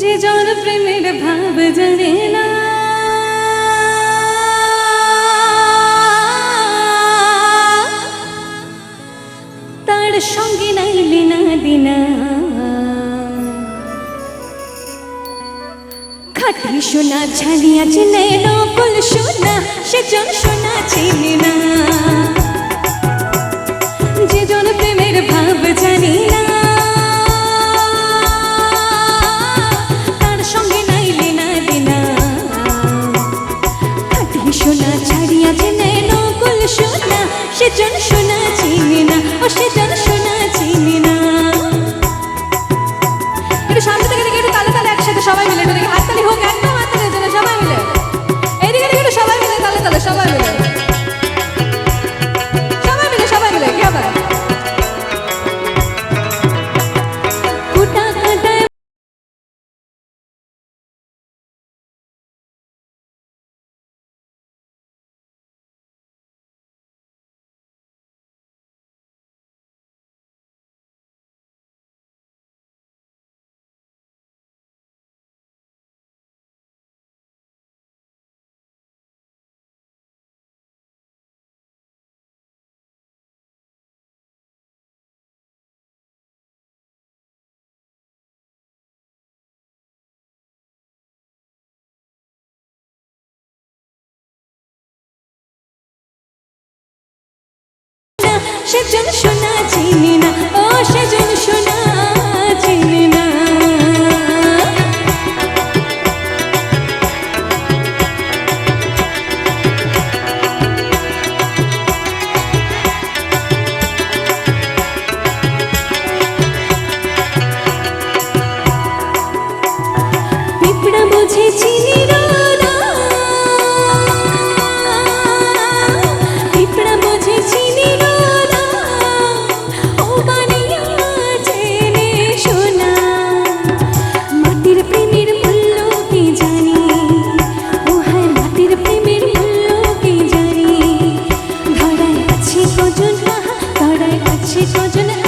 যে জন প্রেমের ভাব জানে না। তার সঙ্গে নাইলে না দিনা খাটি সোনা ঝালিয়া চিনে নকল সোনা, সে জন সোনা চিনে না। সোনা ছাড়িয়াছে নেন কুল সোনা সেজন সোনা সেজন সোনা চিনি না ও সেজন চিনি না। বুঝে চিনি ছোড়ায় কাছে কজন